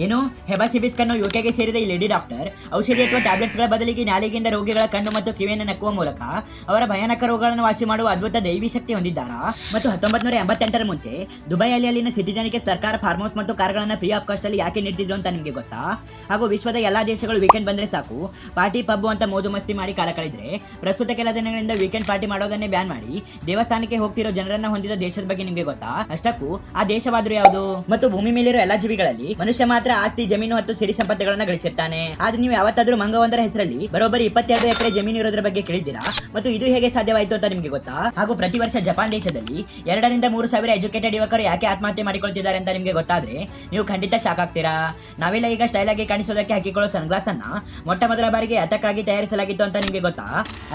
ಏನು? ಹೆಬಾಸಿಬಿಸ್ ಕಣ್ಣು ಯುಕೆಗೆ ಸೇರಿದ ಈ ಲೇಡಿ ಡಾಕ್ಟರ್, ಔಷಧಿ ಅಥವಾ ಟ್ಯಾಬ್ಲೆಟ್ಸ್ಗಳ ಬದಲಿಗೆ ನಾಲಿಗೆಯಿಂದ ರೋಗಿಗಳ ಕಣ್ಣು ಮತ್ತು ಕಿವಿಯನ್ನು ನಕ್ಕುವ ಮೂಲಕ ಅವರ ಭಯಾನಕ ರೋಗಗಳನ್ನು ವಾಸಿ ಮಾಡುವ ಅದ್ಭುತ ದೈವಿ ಶಕ್ತಿ ಹೊಂದಿದ್ದಾರಾ? ಮತ್ತು ಹತ್ತೊಂಬತ್ತು ನೂರ ಎಂಬತ್ತೆಂಟರ ಮುಂಚೆ ದುಬೈಯಲ್ಲಿ ಅಲ್ಲಿನ ಸಿಟಿಜನ್ಗೆ ಸರ್ಕಾರ ಫಾರ್ಮ್ ಹೌಸ್ ಮತ್ತು ಕಾರ್ಗಳನ್ನು ಫ್ರೀ ಆಫ್ ಕಾಸ್ಟ್ ಅಲ್ಲಿ ಯಾಕೆ ನೀಡ್ತಿದ್ರು ಅಂತ ನಿಮಗೆ ಗೊತ್ತಾ? ಹಾಗೂ ವಿಶ್ವದ ಎಲ್ಲಾ ದೇಶಗಳು ವೀಕೆಂಡ್ ಬಂದ್ರೆ ಸಾಕು, ಪಾರ್ಟಿ ಪಬ್ ಅಂತ ಮೋಜು ಮಸ್ತಿ ಮಾಡಿ ಕಾಲ ಕಳೆದ್ರೆ ಪ್ರಸ್ತುತ ಕೆಲ ದಿನಗಳಿಂದ ವೀಕೆಂಡ್ ಪಾರ್ಟಿ ಮಾಡೋದನ್ನೇ ಬ್ಯಾನ್ ಮಾಡಿ ದೇವಸ್ಥಾನಕ್ಕೆ ಹೋಗ್ತಿರೋ ಜನರನ್ನ ಹೊಂದಿದ ದೇಶದ ಬಗ್ಗೆ ನಿಮಗೆ ಗೊತ್ತಾ? ಅಷ್ಟಕ್ಕೂ ಆ ದೇಶವಾದ್ರೂ ಯಾವುದು? ಮತ್ತು ಭೂಮಿ ಮೇಲಿರೋ ಎಲ್ಲಾ ಜೀವಿಗಳಲ್ಲಿ ಮನುಷ್ಯ ಮಾತ್ರ ಆಸ್ತಿ, ಜಮೀನು ಮತ್ತು ಸಿರಿ ಸಂಪತ್ತುಗಳನ್ನ ಗಳಿಸಿರ್ತಾನೆ. ಆದ್ರೆ ನೀವು ಯಾವತ್ತಾದ್ರೂ ಮಂಗವೊಂದರ ಹೆಸರಲ್ಲಿ ಬರೋಬ್ಬರಿ ಇಪ್ಪತ್ತೆರಡು ಎಕರೆ ಜಮೀನು ಇರೋದ್ರ ಬಗ್ಗೆ ಕೇಳಿದ್ದೀರಾ? ಮತ್ತು ಇದು ಹೇಗೆ ಸಾಧ್ಯವಾಯಿತು ಅಂತ ನಿಮಗೆ ಗೊತ್ತಾ? ಹಾಗೂ ಪ್ರತಿ ವರ್ಷ ಜಪಾನ್ ದೇಶದಲ್ಲಿ ಎರಡರಿಂದ ಮೂರು ಸಾವಿರ ಎಜುಕೇಟೆಡ್ ಯುವಕರು ಯಾಕೆ ಆತ್ಮಹತ್ಯೆ ಮಾಡಿಕೊಳ್ತಿದ್ದಾರೆ ಅಂತ ನಿಮಗೆ ಗೊತ್ತಾದ್ರೆ ನೀವು ಖಂಡಿತ ಶಾಕ್ ಆಗ್ತೀರಾ. ನಾವೆಲ್ಲ ಈಗ ಸ್ಟೈಲ್ ಆಗಿ ಕಾಣಿಸೋದಕ್ಕೆ ಹಾಕಿಕೊಳ್ಳೋ ಸನ್ಗ್ಲಾಸ್ ಅನ್ನ ಮೊಟ್ಟ ಮೊದಲ ಬಾರಿಗೆ ಅದಕ್ಕಾಗಿ ತಯಾರಿಸಲಾಗಿತ್ತು ಅಂತ ನಿಮಗೆ ಗೊತ್ತಾ?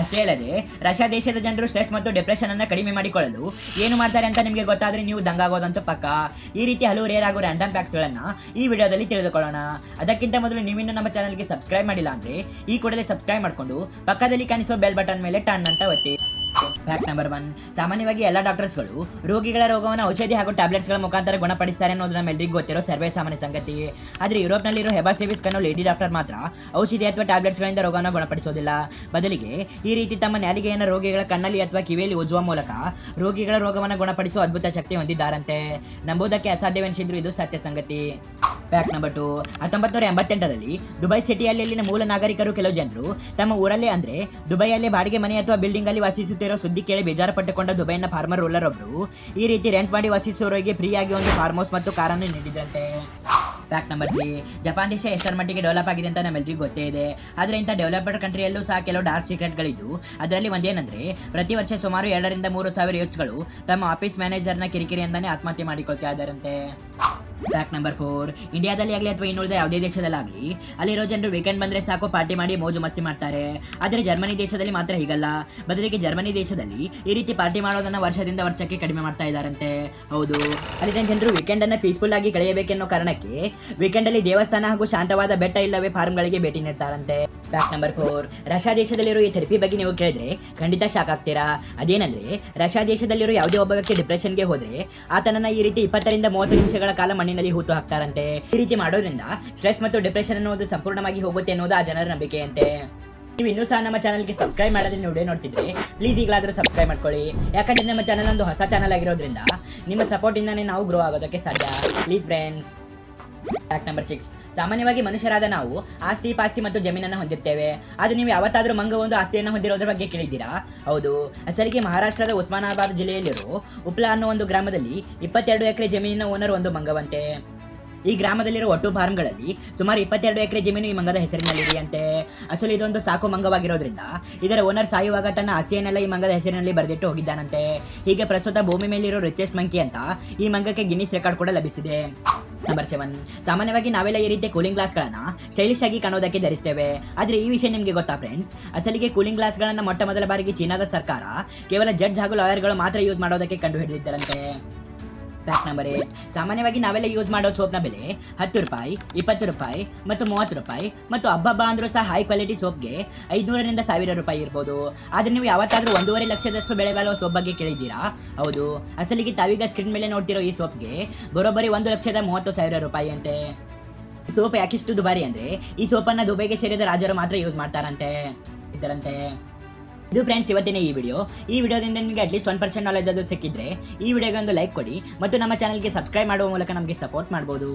ಅಷ್ಟೇ ಅಲ್ಲದೆ ರಷ್ಯಾ ದೇಶದ ಜನರು ಸ್ಟ್ರೆಸ್ ಮತ್ತು ಡಿಪ್ರೆಷನ್ ಅನ್ನ ಕಡಿಮೆ ಮಾಡಿಕೊಳ್ಳಲು ಏನು ಮಾಡ್ತಾರೆ ಅಂತ ನಿಮಗೆ ಗೊತ್ತಾದ್ರೆ ನೀವು ದಂಗಾಗೋದಂತೂ ಪಕ್ಕ. ಈ ರೀತಿ ಹಲವು ರೇರ್ ಆಗೋ ರ್ಯಾಂಡಮ್ ಪ್ಯಾಕ್ಸ್ ಗಳನ್ನ ಈ ವಿಡಿಯೋದಲ್ಲಿ ತಿಳಿದುಕೊಳ್ಳೋಣ. ಅದಕ್ಕಿಂತ ಮೊದಲು ನೀವಿನ್ನು ನಮ್ಮ ಚಾನಲ್ಗೆ ಸಬ್ಸ್ಕ್ರೈಬ್ ಮಾಡಿಲ್ಲ ಅಂದ್ರೆ ಈ ಕೂಡಲೇ ಸಬ್ಸ್ಕ್ರೈಬ್ ಮಾಡ್ಕೊಂಡು ಪಕ್ಕದಲ್ಲಿ ಕಾಣಿಸೋ ಬೆಲ್ ಬಟನ್ ಮೇಲೆ ಟನ್ ಅಂತ ಒತ್ತಿ. ಫ್ಯಾಕ್ಟ್ ನಂಬರ್ ಒನ್ ಸಾಮಾನ್ಯವಾಗಿ ಎಲ್ಲ ಡಾಕ್ಟರ್ಸ್ಗಳು ರೋಗಿಗಳ ರೋಗವನ್ನು ಔಷಧಿ ಹಾಗೂ ಟ್ಯಾಬ್ಲೆಟ್ಸ್ಗಳ ಮುಖಾಂತರ ಗುಣಪಡಿಸ್ತಾರೆ ಅನ್ನೋದು ನಮ್ಮೆಲ್ಲರಿಗೂ ಗೊತ್ತಿರೋ ಸರ್ವೇ ಸಾಮಾನ್ಯ ಸಂಗತಿ. ಆದರೆ ಯುರೋಪ್ನಲ್ಲಿರೋ ಹೆಬಾಸೆವಿಸ್ ಕನ್ನೋ ಲೇಡಿ ಡಾಕ್ಟರ್ ಮಾತ್ರ ಔಷಧಿ ಅಥವಾ ಟ್ಯಾಬ್ಲೆಟ್ಸ್ಗಳಿಂದ ರೋಗವನ್ನು ಗುಣಪಡಿಸೋದಿಲ್ಲ. ಬದಲಿಗೆ ಈ ರೀತಿ ತಮ್ಮ ನಾಲಿಗೆಯನ್ನು ರೋಗಿಗಳ ಕಣ್ಣಲ್ಲಿ ಅಥವಾ ಕಿವಿಯಲ್ಲಿ ಉಜ್ಜುವ ಮೂಲಕ ರೋಗಿಗಳ ರೋಗವನ್ನು ಗುಣಪಡಿಸುವ ಅದ್ಭುತ ಶಕ್ತಿ ಹೊಂದಿದ್ದಾರಂತೆ. ನಂಬುವುದಕ್ಕೆ ಅಸಾಧ್ಯವೆನಿಸಿದ್ರು ಇದು ಸತ್ಯ ಸಂಗತಿ. ಫ್ಯಾಕ್ಟ್ ನಂಬರ್ ಟು ಹತ್ತೊಂಬತ್ತು ನೂರ ಎಂಬತ್ತೆಂಟರಲ್ಲಿ ದುಬೈ ಸಿಟಿಯಲ್ಲಿ ಅಲ್ಲಿನ ಮೂಲ ನಾಗರಿಕರು ಕೆಲವು ಜನರು ತಮ್ಮ ಊರಲ್ಲೇ ಅಂದ್ರೆ ದುಬೈಯಲ್ಲಿ ಬಾಡಿಗೆ ಮನೆ ಅಥವಾ ಬಿಲ್ಡಿಂಗ್ ಅಲ್ಲಿ ವಾಸಿಸುತ್ತಿರೋ ಸುದ್ದಿ ಕೇಳಿ ಬೇಜಾರು ಪಟ್ಟುಕೊಂಡ ದುಬೈನ ಫಾರ್ಮರ್ ರೂಲರ್ ಒಬ್ಬರು ಈ ರೀತಿ ರೆಂಟ್ ಮಾಡಿ ವಾಸಿಸುವವರಿಗೆ ಫ್ರೀಯಾಗಿ ಒಂದು ಫಾರ್ಮ್ ಹೌಸ್ ಮತ್ತು ಕಾರನ್ನು ನೀಡಿದ್ರಂತೆ. ಫ್ಯಾಕ್ಟ್ ನಂಬರ್ ತ್ರೀ ಜಪಾನ್ ದೇಶ ಎಷ್ಟರ ಮಟ್ಟಿಗೆ ಡೆವಲಪ್ ಆಗಿದೆ ಅಂತ ನಮ್ಮೆಲ್ಲರಿಗೂ ಗೊತ್ತೇ ಇದೆ. ಆದರೆ ಇಂಥ ಡೆವಲಪ್ಡ್ ಕಂಟ್ರಿಯಲ್ಲೂ ಸಹ ಕೆಲವು ಡಾರ್ಕ್ ಸೀಕ್ರೆಟ್ಗಳಿದ್ದು ಅದರಲ್ಲಿ ಒಂದೇನೆಂದರೆ ಪ್ರತಿ ವರ್ಷ ಸುಮಾರು ಎರಡರಿಂದ ಮೂರು ಸಾವಿರ ಯೋಚ್ಗಳು ತಮ್ಮ ಆಫೀಸ್ ಮ್ಯಾನೇಜರ್ನ ಕಿರಿಕಿರಿಯಿಂದನೇ ಆತ್ಮಹತ್ಯೆ ಮಾಡಿಕೊಳ್ತಾ ಇದ್ದಾರಂತೆ. ಫ್ಯಾಕ್ಟ್ ನಂಬರ್ ಫೋರ್ ಇಂಡಿಯಾದಲ್ಲಿ ಆಗಲಿ ಅಥವಾ ಇನ್ನುಳಿದ ಯಾವುದೇ ದೇಶದಲ್ಲಾಗಲಿ, ಅಲ್ಲಿರೋ ಜನರು ವೀಕೆಂಡ್ ಬಂದ್ರೆ ಸಾಕು ಪಾರ್ಟಿ ಮಾಡಿ ಮೋಜು ಮಸ್ತಿ ಮಾಡ್ತಾರೆ. ಆದರೆ ಜರ್ಮನಿ ದೇಶದಲ್ಲಿ ಮಾತ್ರ ಹೀಗಲ್ಲ. ಬದಲಿಗೆ ಜರ್ಮನಿ ದೇಶದಲ್ಲಿ ಈ ರೀತಿ ಪಾರ್ಟಿ ಮಾಡೋದನ್ನ ವರ್ಷದಿಂದ ವರ್ಷಕ್ಕೆ ಕಡಿಮೆ ಮಾಡ್ತಾ ಇದ್ದಾರಂತೆ ಹೌದು. ಅಲ್ಲಿನ ಜನರು ವೀಕೆಂಡ್ ಅನ್ನು ಪೀಸ್ಫುಲ್ ಆಗಿ ಕಳೆಯಬೇಕೆನ್ನೋ ಕಾರಣಕ್ಕೆ ವೀಕೆಂಡ್ ಅಲ್ಲಿ ದೇವಸ್ಥಾನ ಹಾಗೂ ಶಾಂತವಾದ ಬೆಟ್ಟ ಇಲ್ಲವೇ ಫಾರ್ಮ್ಗಳಿಗೆ ಭೇಟಿ ನೀಡ್ತಾರಂತೆ. ಫ್ಯಾಕ್ಟ್ ನಂಬರ್ ಫೋರ್ ರಷ್ಯಾ ದೇಶದಲ್ಲಿರೋ ಈ ಥೆರಪಿ ಬಗ್ಗೆ ನೀವು ಕೇಳಿದ್ರೆ ಖಂಡಿತ ಶಾಕ್ ಆಗ್ತೀರಾ? ಅದೇನಂದ್ರೆ, ರಷ್ಯಾ ದೇಶದಲ್ಲಿರೋ ಯಾವುದೇ ಒಬ್ಬ ವ್ಯಕ್ತಿ ಡಿಪ್ರೆಷನ್ಗೆ ಹೋದ್ರೆ ಆತನನ್ನ ಈ ರೀತಿ ಇಪ್ಪತ್ತರಿಂದ ಮೂವತ್ತು ನಿಮಿಷಗಳ ಕಾಲ ಮಣ್ಣಿನಲ್ಲಿ ಹೂತು ಹಾಕ್ತಾರಂತೆ. ಈ ರೀತಿ ಮಾಡೋದ್ರಿಂದ ಸ್ಟ್ರೆಸ್ ಮತ್ತು ಡಿಪ್ರೆಷನ್ ಅನ್ನೋದು ಸಂಪೂರ್ಣವಾಗಿ ಹೋಗುತ್ತೆ ಅನ್ನೋದು ಆ ಜನರ ನಂಬಿಕೆಯಂತೆ. ನೀವು ಇನ್ನೂ ಸಹ ನಮ್ಮ ಚಾನಲ್ಗೆ ಸಬ್ಸ್ಕ್ರೈಬ್ ಮಾಡೋದನ್ನ ನೋಡೇ ನೋಡ್ತಿದ್ರೆ ಪ್ಲೀಸ್ ಈಗಲಾದರೂ ಸಬ್ಸ್ಕ್ರೈಬ್ ಮಾಡ್ಕೊಳ್ಳಿ. ಯಾಕಂದ್ರೆ ನಮ್ಮ ಚಾನಲ್ ಒಂದು ಹೊಸ ಚಾನಲ್ ಆಗಿರೋದ್ರಿಂದ ನಿಮ್ಮ ಸಪೋರ್ಟ್ ಸಪೋರ್ಟಿಂದಾನೇ ನಾವು ಗ್ರೋ ಆಗೋದಕ್ಕೆ ಸಾಧ್ಯ. Please friends fact number six ಸಾಮಾನ್ಯವಾಗಿ ಮನುಷ್ಯರಾದ ನಾವು ಆಸ್ತಿ, ಪಾಸ್ತಿ ಮತ್ತು ಜಮೀನನ್ನು ಹೊಂದಿರ್ತೇವೆ. ಆದರೆ ನೀವು ಯಾವತ್ತಾದರೂ ಮಂಗ ಒಂದು ಆಸ್ತಿಯನ್ನು ಹೊಂದಿರೋದ್ರ ಬಗ್ಗೆ ಕೇಳಿದ್ದೀರಾ? ಹೌದು. ಸರಿಗೆ ಮಹಾರಾಷ್ಟ್ರದ ಉಸ್ಮಾನಾಬಾದ್ ಜಿಲ್ಲೆಯಲ್ಲಿರೋ ಉಪ್ಲಾ ಅನ್ನೋ ಒಂದು ಗ್ರಾಮದಲ್ಲಿ ಇಪ್ಪತ್ತೆರಡು ಎಕರೆ ಜಮೀನಿನ ಓನರ್ ಒಂದು ಮಂಗವಂತೆ. ಈ ಗ್ರಾಮದಲ್ಲಿರುವ ಒಟ್ಟು ಫಾರ್ಮ್ಗಳಲ್ಲಿ ಸುಮಾರು ಇಪ್ಪತ್ತೆರಡು ಎಕರೆ ಜಮೀನು ಈ ಮಂಗದ ಹೆಸರಿನಲ್ಲಿದೆಯಂತೆ. ಅಸಲು ಇದೊಂದು ಸಾಕು ಮಂಗವಾಗಿರೋದ್ರಿಂದ ಇದರ ಓನರ್ ಸಾಯುವಾಗ ತನ್ನ ಆಸ್ತಿಯನ್ನೆಲ್ಲ ಈ ಮಂಗದ ಹೆಸರಿನಲ್ಲಿ ಬರೆದಿಟ್ಟು ಹೋಗಿದ್ದಾನಂತೆ. ಹೀಗೆ ಪ್ರಸ್ತುತ ಭೂಮಿ ಮೇಲಿರೋ ರಿಚೆಸ್ಟ್ ಮಂಕಿ ಅಂತ ಈ ಮಂಗಕ್ಕೆ ಗಿನ್ನಿಸ್ ರೆಕಾರ್ಡ್ ಕೂಡ ಲಭಿಸಿದೆ. ನಂಬರ್ ಸೆವೆನ್ ಸಾಮಾನ್ಯವಾಗಿ ನಾವೆಲ್ಲ ಈ ರೀತಿ ಕೂಲಿಂಗ್ ಗ್ಲಾಸ್ಗಳನ್ನು ಸ್ಟೈಲಿಶ್ ಆಗಿ ಕಾಣೋದಕ್ಕೆ ಧರಿಸ್ತೇವೆ. ಆದರೆ ಈ ವಿಷಯ ನಿಮಗೆ ಗೊತ್ತಾ ಫ್ರೆಂಡ್ಸ್ ಅಸಲಿಗೆ ಕೂಲಿಂಗ್ ಗ್ಲಾಸ್ಗಳನ್ನು ಮೊಟ್ಟ ಮೊದಲ ಬಾರಿಗೆ ಚೀನಾದ ಸರ್ಕಾರ ಕೇವಲ ಜಡ್ಜ್ ಹಾಗೂ ಲಾಯರ್ಗಳು ಮಾತ್ರ ಯೂಸ್ ಮಾಡೋದಕ್ಕೆ ಕಂಡು ಹಿಡಿದಿದ್ದರಂತೆ. ಫ್ಯಾಕ್ಟ್ ನಂಬರ್ ಏಟ್ ಸಾಮಾನ್ಯವಾಗಿ ನಾವೆಲ್ಲ ಯೂಸ್ ಮಾಡೋ ಸೋಪ್ನ ಬೆಲೆ ಹತ್ತು ರೂಪಾಯಿ, ಇಪ್ಪತ್ತು ರೂಪಾಯಿ ಮತ್ತು ಮೂವತ್ತು ರೂಪಾಯಿ ಮತ್ತು ಹಬ್ಬ ಅಂದ್ರೂ ಸಹ ಹೈ ಕ್ವಾಲಿಟಿ ಸೋಪ್ಗೆ ಐದುನೂರರಿಂದ ಸಾವಿರ ರೂಪಾಯಿ ಇರ್ಬೋದು. ಆದರೆ ನೀವು ಯಾವತ್ತಾದ್ರೂ ಒಂದೂವರೆ ಲಕ್ಷದಷ್ಟು ಬೆಳೆ ಬಾಳುವ ಸೋಪ್ ಬಗ್ಗೆ ಕೇಳಿದ್ದೀರಾ? ಹೌದು. ಅಸಲಿಗೆ ತಾವೀಗ ಸ್ಕ್ರೀನ್ ಮೇಲೆ ನೋಡ್ತಿರೋ ಈ ಸೋಪ್ಗೆ ಬರೋಬ್ಬರಿ ಒಂದು ಲಕ್ಷದ ಮೂವತ್ತು ಸಾವಿರ ರೂಪಾಯಿ ಅಂತೆ ಸೋಪ್ ಯಾಕಿಷ್ಟು ದುಬಾರಿ ಅಂದ್ರೆ ಈ ಸೋಪನ್ನ ದುಬೈಗೆ ಸೇರಿದ ರಾಜರು ಮಾತ್ರ ಯೂಸ್ ಮಾಡ್ತಾರಂತೆ. ಇದ್ದರಂತೆ. ಇದು ಫ್ರೆಂಡ್ಸ್ ಇವತ್ತಿನ ಈ ವಿಡಿಯೋ ಈ ವಿಡಿಯೋದಿಂದ ನಿಮಗೆ ಅಟ್ಲೀಸ್ಟ್ ಒನ್ ಪರ್ಸೆಂಟ್ ನಾಲೆಜ್ ಆದರೂ ಸಿಕ್ಕಿದ್ರೆ ಈ ವಿಡಿಯೋಗೆ ಒಂದು ಲೈಕ್ ಕೊಡಿ ಮತ್ತು ನಮ್ಮ ಚಾನಲ್ಗೆ ಸಬ್ಸ್ಕ್ರೈಬ್ ಮಾಡುವ ಮೂಲಕ ನಮಗೆ ಸಪೋರ್ಟ್ ಮಾಡ್ಬೋದು.